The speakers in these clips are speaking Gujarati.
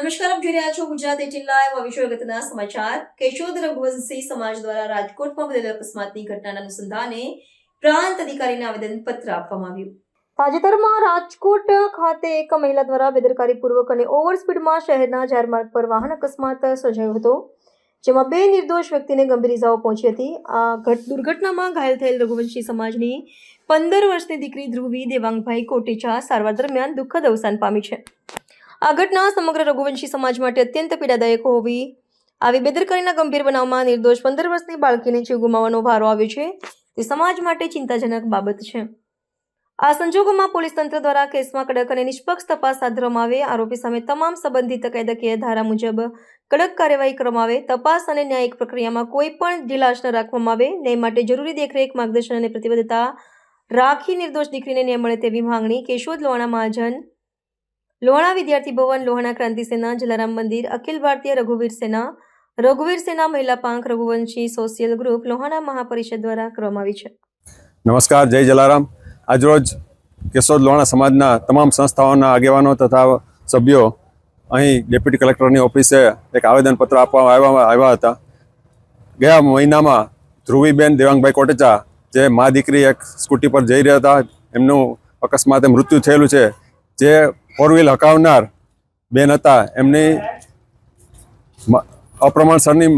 નમસ્કાર, આપ જોઈ રહ્યા છો ગુજરાત એટીન લાઈવ. વિષય સમાચાર. કેશોદ રઘુવંશી સમાજ દ્વારા રાજકોટમાં બનેલા અકસ્માતની ઘટનાના અનુસંધાને પ્રાંત અધિકારીને આવેદન પત્ર આપવામાં આવ્યું. તાજેતરમાં રાજકોટ ખાતે એક મહિલા દ્વારા બેદરકારીપૂર્વક અને ઓવરસ્પીડમાં શહેરના જાહેરમાર્ગ પર વાહન અકસ્માત સર્જાયો હતો, જેમાં બે નિર્દોષ વ્યક્તિને ગંભીર ઇજાઓ પહોંચી હતી. આ ઘટ દુર્ઘટનામાં ઘાયલ થયેલ રઘુવંશી સમાજની પંદર વર્ષની દીકરી ધ્રુવી દેવાંગભાઈ કોટેચા સારવાર દરમિયાન દુઃખદ અવસાન પામી છે. આ ઘટના સમગ્ર રઘુવંશી સમાજ માટે અત્યંત પીડાદાયક હોવી. આવી બેદરકારીના ગંભીર બનાવમાં નિર્દોષ પંદર વર્ષની બાળકીને જીવ ગુમાવવાનો ભારો આવ્યો છે. તે સમાજ માટે ચિંતાજનક બાબત છે. આ સંજોગોમાં પોલીસ તંત્ર દ્વારા કેસમાં કડક અને નિષ્પક્ષ તપાસ હાથ આવે. આરોપી સામે તમામ સંબંધિત કાયદાકીય ધારા મુજબ કડક કાર્યવાહી કરવામાં આવે. તપાસ અને ન્યાયિક પ્રક્રિયામાં કોઈ પણ ઢીલાશ ન રાખવામાં આવે. ન્યાય માટે જરૂરી દેખરેખ, માર્ગદર્શન અને પ્રતિબદ્ધતા રાખી નિર્દોષ દીકરીને ન્યાય મળે તેવી માંગણી કેશોદ લોણા મહાજન લોહાણા વિદ્યાર્થી ભવન, લોહાણા ક્રાંતિ સેના, જલારામ મંદિર, અખિલ ભારતીય રઘુવીર સેના રઘુવીર સેના મહિલા પાંખ, રઘુવંશી સોશિયલ ગ્રુપ લોહાણા મહાપરિષદ દ્વારા કરવામાં આવી છે. નમસ્કાર, જય જલારામ. આજરોજ કેશોદ લોહાણા સમાજના તમામ સંસ્થાઓના આગેવાનો તથા સભ્યો અહીં ડેપ્યુટી કલેક્ટરની ઓફિસે એક આવેદનપત્ર આપવા આવ્યા આવ્યા હતા. ગયા મહિનામાં ધ્રુવીબેન દેવાંગભાઈ કોટેચા, જે મા દીકરી એક સ્કૂટી પર જઈ રહ્યા હતા, એમનું અકસ્માતે મૃત્યુ થયેલું છે, જે ફોર વ્હીલ હકાવનાર બેન હતા. એમની અપ્રમાણસરની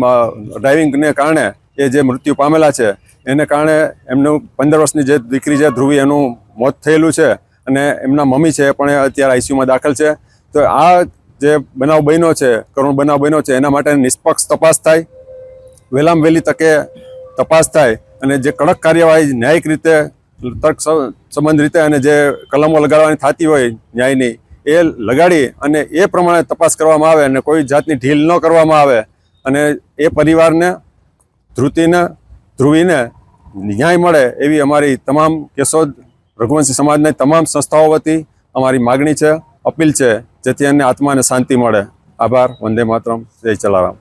ડ્રાઇવિંગને કારણે એ જે મૃત્યુ પામેલા છે, એને કારણે એમનું પંદર વર્ષની જે દીકરી છે, ધ્રુવી, એનું મોત થયેલું છે અને એમના મમ્મી છે એ પણ અત્યારે આઈસીયુમાં દાખલ છે. તો આ જે બનાવ બન્યો છે, કરુણ બનાવ બન્યો છે, એના માટે નિષ્પક્ષ તપાસ થાય. વહેલામાં વહેલી તકે તપાસ થાય અને જે કડક કાર્યવાહી ન્યાયિક રીતે તર્ક સંબંધ રીતે અને જે કલમો લગાડવાની થતી હોય ન્યાયની, એ લગાડી અને એ પ્રમાણે તપાસ કરવામાં આવે અને કોઈ જાતની ઢીલ ન કરવામાં આવે અને એ પરિવારને ધ્રુતિને ધ્રુવીને ન્યાય મળે એવી અમારી તમામ કેશોદ રઘુવંશી સમાજની તમામ સંસ્થાઓ વતી અમારી માગણી છે, અપીલ છે, જેથી એને આત્માને શાંતિ મળે. આભાર, વંદે માતરમ, જય ચલારામ